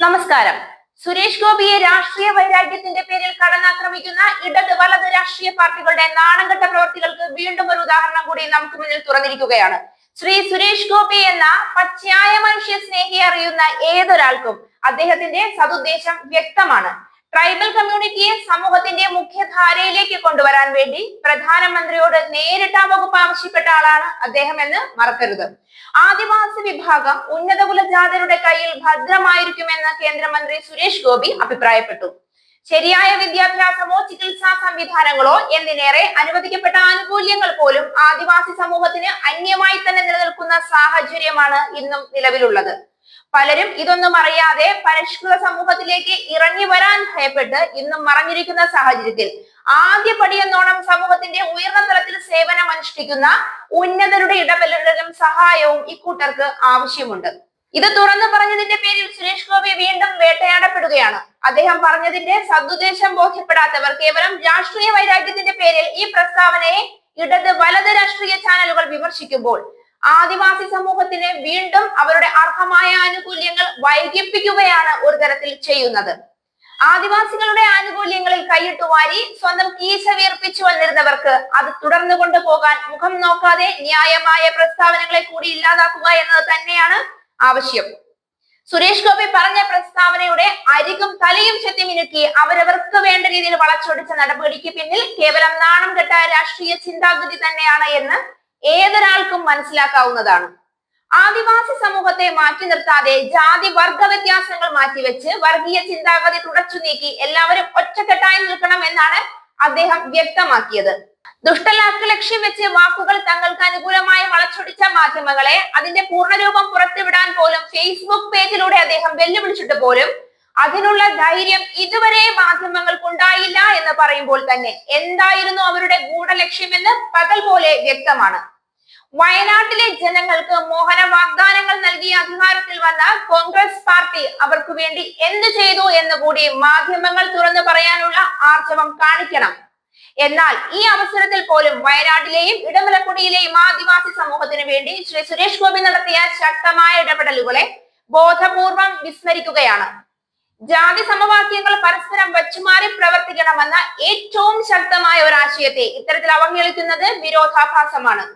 നമസ്കാരം. സുരേഷ് ഗോപിയെ രാഷ്ട്രീയ വൈരാഗ്യത്തിന്റെ പേരിൽ കടന്നാക്രമിക്കുന്ന ഇടത് വലത് രാഷ്ട്രീയ പാർട്ടികളുടെ നാണംകെട്ട പ്രവർത്തികൾക്ക് വീണ്ടും ഒരു ഉദാഹരണം കൂടി നമുക്ക് മുന്നിൽ തുറന്നിരിക്കുകയാണ്. ശ്രീ സുരേഷ് ഗോപി എന്ന പച്ചയായ മനുഷ്യ സ്നേഹി അറിയുന്ന ഏതൊരാൾക്കും അദ്ദേഹത്തിന്റെ സതുദ്ദേശം വ്യക്തമാണ്. ട്രൈബൽ കമ്മ്യൂണിറ്റിയെ സമൂഹത്തിന്റെ മുഖ്യധാരയിലേക്ക് കൊണ്ടുവരാൻ വേണ്ടി പ്രധാനമന്ത്രിയോട് നേരിട്ട് ആ വകുപ്പ് ആവശ്യപ്പെട്ട ആളാണ് അദ്ദേഹം എന്ന് മറക്കരുത്. ആദിവാസി വിഭാഗം ഉന്നത കുലജാതരുടെ കയ്യിൽ ഭദ്രമായിരിക്കുമെന്ന് കേന്ദ്രമന്ത്രി സുരേഷ് ഗോപി അഭിപ്രായപ്പെട്ടു. ശരിയായ വിദ്യാഭ്യാസമോ ചികിത്സാ സംവിധാനങ്ങളോ എന്നിനേറെ അനുവദിക്കപ്പെട്ട ആനുകൂല്യങ്ങൾ പോലും ആദിവാസി സമൂഹത്തിന് അന്യമായി തന്നെ നിലനിൽക്കുന്ന സാഹചര്യമാണ് ഇന്നും നിലവിലുള്ളത്. പലരും ഇതൊന്നും അറിയാതെ പരിഷ്കൃത സമൂഹത്തിലേക്ക് ഇറങ്ങി വരാൻ ഭയപ്പെട്ട് ഇന്നും മറഞ്ഞിരിക്കുന്ന സാഹചര്യത്തിൽ ആദ്യ പടിയെന്നോണം സമൂഹത്തിന്റെ ഉയർന്ന തലത്തിൽ സേവനം അനുഷ്ഠിക്കുന്ന ഉന്നതരുടെ ഇടപെടലും സഹായവും ഇക്കൂട്ടർക്ക് ആവശ്യമുണ്ട്. ഇത് തുറന്നു പറഞ്ഞതിന്റെ പേരിൽ സുരേഷ് ഗോപി വീണ്ടും വേട്ടയാടപ്പെടുകയാണ്. അദ്ദേഹം പറഞ്ഞതിന്റെ സദുദ്ദേശം ബോധ്യപ്പെടാത്തവർ കേവലം രാഷ്ട്രീയ വൈരാഗ്യത്തിന്റെ പേരിൽ ഈ പ്രസ്താവനയെ ഇടത് വലത് രാഷ്ട്രീയ ചാനലുകൾ വിമർശിക്കുമ്പോൾ ആദിവാസി സമൂഹത്തിന് വീണ്ടും അവരുടെ അർഹമായ ആനുകൂല്യങ്ങൾ വൈകിപ്പിക്കുകയാണ് ഒരു തരത്തിൽ ചെയ്യുന്നത്. ആദിവാസികളുടെ ആനുകൂല്യങ്ങളിൽ കൈയിട്ട് വാരി സ്വന്തം കീശ വീർപ്പിച്ചു വന്നിരുന്നവർക്ക് അത് തുടർന്നു കൊണ്ടുപോകാൻ മുഖം നോക്കാതെ ന്യായമായ പ്രസ്താവനകളെ കൂടി ഇല്ലാതാക്കുക എന്നത് തന്നെയാണ് ആവശ്യം. സുരേഷ് ഗോപി പറഞ്ഞ പ്രസ്താവനയുടെ അരികും തലയും ചെത്തി മിനുക്കി അവരവർക്ക് വേണ്ട രീതിയിൽ വളച്ചൊടിച്ച നടപടിക്ക് പിന്നിൽ കേവലം നാണം കെട്ട രാഷ്ട്രീയ ചിന്താഗതി തന്നെയാണ് എന്ന് ഏതൊരാൾക്കും മനസ്സിലാക്കാവുന്നതാണ്. ആദിവാസി സമൂഹത്തെ മാറ്റി നിർത്താതെ ജാതി വർഗ വ്യത്യാസങ്ങൾ മാറ്റിവെച്ച് വർഗീയ ചിന്താഗതി തുടച്ചു നീക്കി എല്ലാവരും ഒറ്റക്കെട്ടായി നിൽക്കണം എന്നാണ് അദ്ദേഹം വ്യക്തമാക്കിയത്. ദുഷ്ടലാക്ക് ലക്ഷ്യം വെച്ച് വാക്കുകൾ തങ്ങൾക്ക് അനുകൂലമായി വളച്ചൊടിച്ച മാധ്യമങ്ങളെ അതിന്റെ പൂർണരൂപം പുറത്തുവിടാൻ പോലും ഫേസ്ബുക്ക് പേജിലൂടെ അദ്ദേഹം വെല്ലുവിളിച്ചിട്ട് പോലും അതിനുള്ള ധൈര്യം ഇതുവരെ മാധ്യമങ്ങൾക്കുണ്ടായില്ല എന്ന് പറയുമ്പോൾ തന്നെ എന്തായിരുന്നു അവരുടെ ഗൂഢലക്ഷ്യമെന്ന് പകൽ പോലെ വ്യക്തമാണ്. വയനാട്ടിലെ ജനങ്ങൾക്ക് മോഹന വാഗ്ദാനങ്ങൾ നൽകി അധികാരത്തിൽ വന്ന കോൺഗ്രസ് പാർട്ടി അവർക്ക് വേണ്ടി എന്ത് ചെയ്തു എന്ന് കൂടി മാധ്യമങ്ങൾ തുറന്നു പറയാനുള്ള ആർജവം കാണിക്കണം. എന്നാൽ ഈ അവസരത്തിൽ പോലും വയനാട്ടിലെയും ഇടമലക്കുടിയിലെയും ആദിവാസി സമൂഹത്തിന് വേണ്ടി ശ്രീ സുരേഷ് ഗോപി നടത്തിയ ശക്തമായ ഇടപെടലുകളെ ബോധപൂർവം വിസ്മരിക്കുകയാണ്. ജാതി സമവാക്യങ്ങൾ പരസ്പരം വച്ചുമാറി പ്രവർത്തിക്കണമെന്ന ഏറ്റവും ശക്തമായ ഒരു ആശയത്തെ ഇത്തരത്തിൽ അവഹേളിക്കുന്നത് വിരോധാഭാസമാണ്.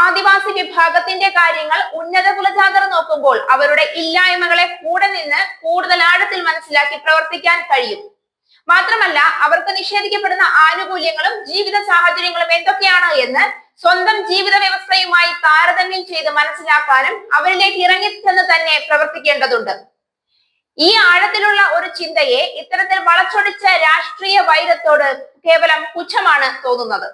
ആദിവാസി വിഭാഗത്തിന്റെ കാര്യങ്ങൾ ഉന്നത കുലജാതർ നോക്കുമ്പോൾ അവരുടെ ഇല്ലായ്മകളെ കൂടെ നിന്ന് കൂടുതൽ ആഴത്തിൽ മനസ്സിലാക്കി പ്രവർത്തിക്കാൻ കഴിയും. മാത്രമല്ല അവർക്ക് നിഷേധിക്കപ്പെടുന്ന ആനുകൂല്യങ്ങളും ജീവിത സാഹചര്യങ്ങളും എന്തൊക്കെയാണ് എന്ന് സ്വന്തം ജീവിത വ്യവസ്ഥയുമായി താരതമ്യം ചെയ്ത് മനസ്സിലാക്കാനും അവരിലേക്ക് ഇറങ്ങിച്ചെന്ന് തന്നെ പ്രവർത്തിക്കേണ്ടതുണ്ട്. ഈ ആഴത്തിലുള്ള ഒരു ചിന്തയെ ഇത്തരത്തിൽ വളച്ചൊടിച്ച രാഷ്ട്രീയ വൈരത്തോട് കേവലം പുച്ഛമാണ് തോന്നുന്നത്.